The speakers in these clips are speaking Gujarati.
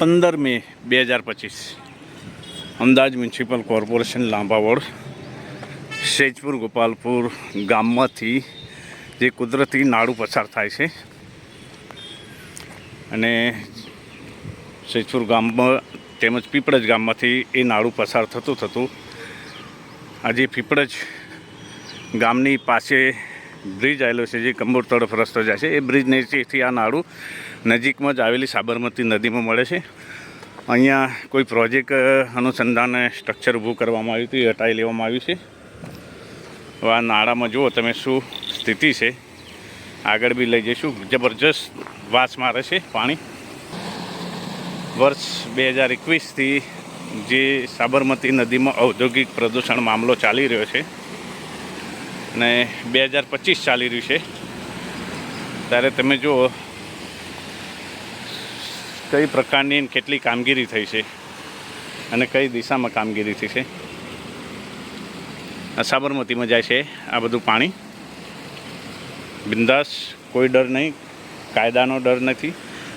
પંદર મે બે હજાર પચીસ. અમદાવાદ મ્યુનિસિપલ કોર્પોરેશન લાંબા વોર્ડ શેજપુર ગોપાલપુર ગામમાંથી જે કુદરતી નાળું પસાર થાય છે. અને શેજપુર ગામમાં તેમજ પીપળજ ગામમાંથી એ નાળું પસાર થતું થતું આજે પીપળજ ગામની પાસે બ્રિજ આવેલો છે, જે કંબોર તરફ રસ્તો જાય છે. એ બ્રિજ નીચેથી આ નાળું નજીકમાં જ આવેલી સાબરમતી નદીમાં મળે છે. અહીંયા કોઈ પ્રોજેક્ટ અનુસંધાન સ્ટ્રક્ચર ઊભું કરવામાં આવ્યું હતું, એ હટાવી લેવામાં આવ્યું છે. આ નાળામાં જુઓ તમે શું સ્થિતિ છે. આગળ બી લઈ જઈશું. જબરજસ્ત વાસ મારે છે પાણી. વર્ષ બે હજાર એકવીસથી જે સાબરમતી નદીમાં ઔદ્યોગિક પ્રદૂષણ મામલો ચાલી રહ્યો છે અને બે હજાર પચીસ ચાલી રહ્યું છે. ત્યારે તમે જુઓ, કઈ પ્રકારની કેટલી કામગીરી થઈ છે અને કઈ દિશામાં કામગીરી થઈ છે. આ સાબરમતીમાં જાય છે આ બધું પાણી. બિંદાસ કોઈ ડર નહીં, કાયદાનો ડર નથી.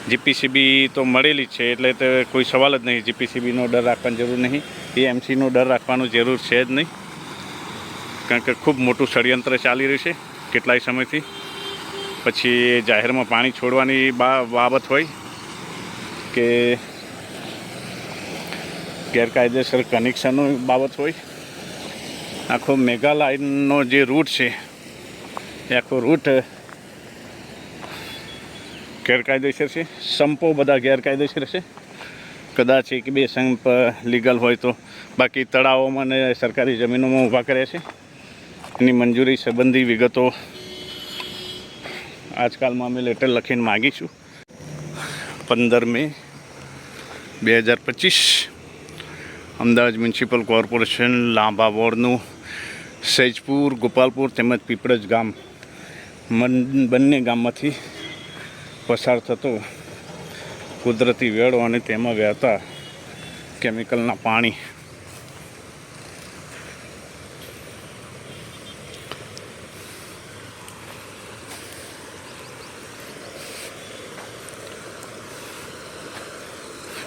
જીપીસીબી તો મળેલી છે, એટલે તો કોઈ સવાલ જ નહીં, જીપીસીબીનો ડર રાખવાની જરૂર નહીં એમસીનો ડર રાખવાનું જરૂર છે જ નહીં. કારણ કે ખૂબ મોટું ષડયંત્ર ચાલી રહ્યું છે, કેટલાય સમયથી. પછી જાહેરમાં પાણી છોડવાની બાબત હોય કે ગેરકાયદેસર કનેક્શનો બાબત હોય. આખો મેઘાલયનો જે રૂટ છે, એ આખો રૂટ ગેરકાયદેસર છે. સંપો બધા ગેરકાયદેસર છે. કદાચ એક બે સંપ લીગલ હોય તો બાકી તળાવોમાં ને સરકારી જમીનોમાં ઊભા કર્યા છે. એની મંજૂરી સંબંધી વિગતો આજકાલમાં અમે લેટર લખીને માગીશું. પંદર મે બે હજાર પચીસ અમદાવાદ મ્યુનિસિપલ કોર્પોરેશન લાંબા વોર્ડનું સૈજપુર, ગોપાલપુર તેમજ પીપળજ ગામ મન, બંને ગામમાંથી પસાર થતો કુદરતી વેળો અને તેમાં વહેતા કેમિકલના પાણી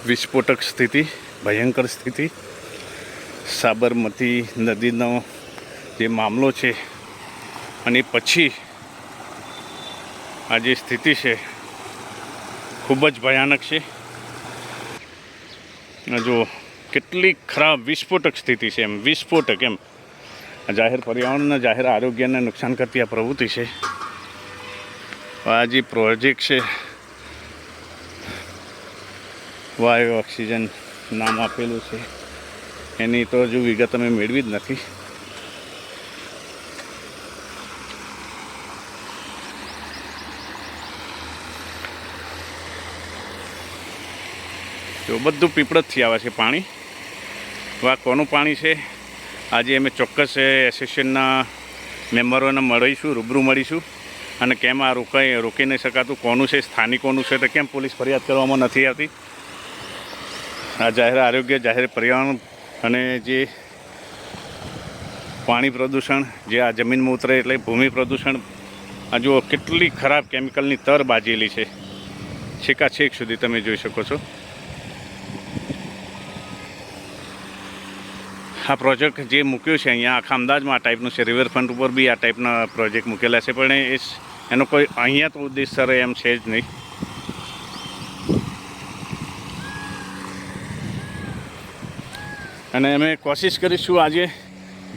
વિસ્ફોટક સ્થિતિ, ભયંકર સ્થિતિ. સાબરમતી નદીનો જે મામલો છે અને પછી આ જે સ્થિતિ છે, ખૂબ જ ભયાનક છે. જો કેટલી ખરાબ વિસ્ફોટક સ્થિતિ છે એમ, વિસ્ફોટક એમ. જાહેર પર્યાવરણના, જાહેર આરોગ્યને નુકસાન કરતી આ પ્રવૃત્તિ છે. આ જે પ્રોજેક્ટ છે વાયુ ઓક્સિજન નામ આપેલું છે. એની તો હજુ વિગત અમે મેળવી જ નથી. તો બધું પીપળજથી આવે છે પાણી. આ કોનું પાણી છે? આજે અમે ચોક્કસ એસોસિએશનના મેમ્બરોને મળીશું, રૂબરૂ મળીશું. અને કેમ આ રોકાઈ, રોકી નહીં શકાતું, કોનું છે, સ્થાનિકોનું છે, તો કેમ પોલીસ ફરિયાદ કરવામાં નથી આવતી? આ જાહેર આરોગ્ય, જાહેર પર્યાવરણ અને જે પાણી પ્રદૂષણ, જે આ જમીનમાં ઉતરે એટલે ભૂમિ પ્રદૂષણ, આ જુઓ કેટલી ખરાબ કેમિકલની તર બાજેલી છે. છેકા છેક સુધી તમે જોઈ શકો છો. આ પ્રોજેક્ટ જે મૂક્યો છે અહીંયા, આખા અમદાવાદમાં આ ટાઈપનું છે. રિવરફ્રન્ટ ઉપર બી આ ટાઈપના પ્રોજેક્ટ મૂકેલા છે, પણ એ એનો કોઈ, અહીંયા તો ઉદ્દેશ સર એમ છે જ નહીં. અને અમે કોશિશ કરીશું આજે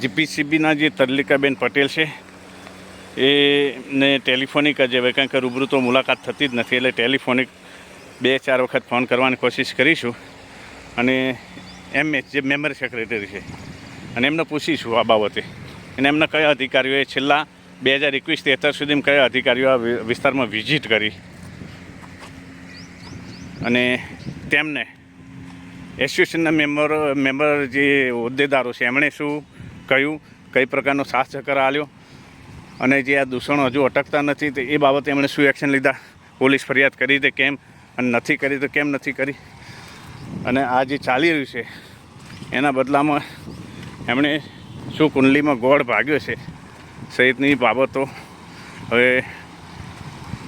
જીપીસીબીના જે તરલિકાબેન પટેલ છે, એને ટેલિફોનિક જ, હવે કારણ કે રૂબરૂ તો મુલાકાત થતી જ નથી, એટલે ટેલિફોનિક બે ચાર વખત ફોન કરવાની કોશિશ કરીશું. અને એમ જે મેમ્બર સેક્રેટરી છે, અને એમને પૂછીશું આ બાબતે. અને એમના કયા અધિકારીઓએ છેલ્લા બે હજાર એકવીસથી અત્યાર સુધીમાં કયા અધિકારીઓ આ વિસ્તારમાં વિઝિટ કરી? અને તેમને એસોસિએશનના મેમ્બર મેમ્બર જે હોદ્દેદારો છે, એમણે શું કહ્યું? કઈ પ્રકારનો સાથ સહકાર આલ્યો અને જે આ દૂષણો હજુ અટકતા નથી, તો એ બાબતે એમણે શું એક્શન લીધા? પોલીસ ફરિયાદ કરી તે કેમ? અને નથી કરી તો કેમ નથી કરી? અને આ જે ચાલી રહ્યું છે, એના બદલામાં એમણે શું કુંડલીમાં ગોળ ભાગ્યો છે, સહિતની બાબતો હવે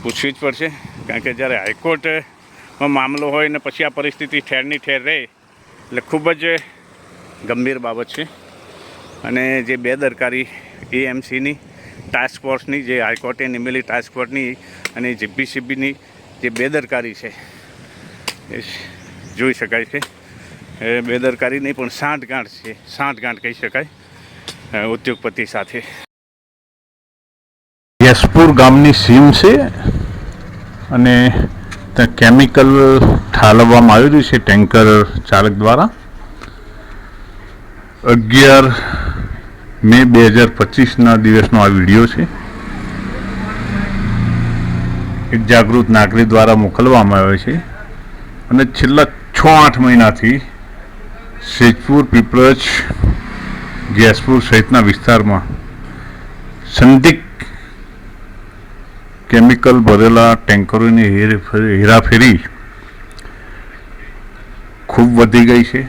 પૂછવી જ પડશે. કારણ કે જ્યારે હાઈકોર્ટમાં મામલો હોય ને પછી આ પરિસ્થિતિ ઠેરની ઠેર રહે એટલે ખૂબ જ ગંભીર બાબત છે. અને જે બેદરકારી એએમસીની ટાસ્ક ફોર્સની જે હાઈકોર્ટે નિમેલી ટાસ્ક ફોર્સની અને જીપીસીબીની જે બેદરકારી છે એ જોઈ શકાય છે. એ બેદરકારી નહીં પણ સાંઠગાંઠ છે, સાંઠગાંઠ કહી શકાય ઉદ્યોગપતિ સાથે. યશપુર ગામની સીમ છે અને ત્યાં કેમિકલ ઠાલવવામાં આવેલું છે ટેન્કર ચાલક દ્વારા. અગિયાર મે બે હજાર પચીસના દિવસનો આ વીડિયો છે. એક જાગૃત નાગરિક દ્વારા મોકલવામાં આવ્યો છે. અને છેલ્લા છ આઠ મહિનાથી સેજપુર પીપરજ ગેસપુર સહિતના વિસ્તારમાં સંદિગ્ધ કેમિકલ ભરેલા ટેન્કરોની હેરફેરી હેરાફેરી ખૂબ વધી ગઈ છે.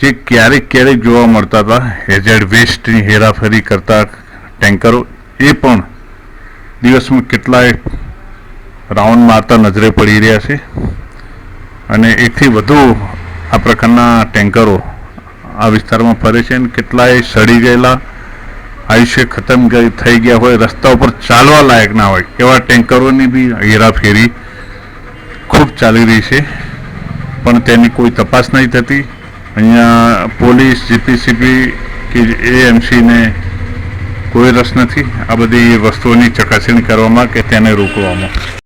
જે ક્યારેક ક્યારેક જોવા મળતા હતા હેઝેડ વેસ્ટની હેરાફેરી કરતા ટેન્કરો, એ પણ દિવસમાં કેટલાય રાઉન્ડ મારતા નજરે પડી રહ્યા છે. અને એકથી વધુ આ પ્રકારના ટેન્કરો આ વિસ્તારમાં ફરે છે અને કેટલાય સડી ગયેલા, આયુષ્ય ખતમ થઈ ગયા હોય રસ્તા ઉપર ચાલવા લાયક ના હોય, એવા ટેન્કરોની બી હેરાફેરી ખૂબ ચાલી રહી છે. પણ તેની કોઈ તપાસ નહીં થતી. અહીંયા પોલીસ, જીપીસીબી કે એએમસીને કોઈ રસ નથી. આ બધી વસ્તુઓની ચકાસણી કરવામાં કે તેને રોકવામાં.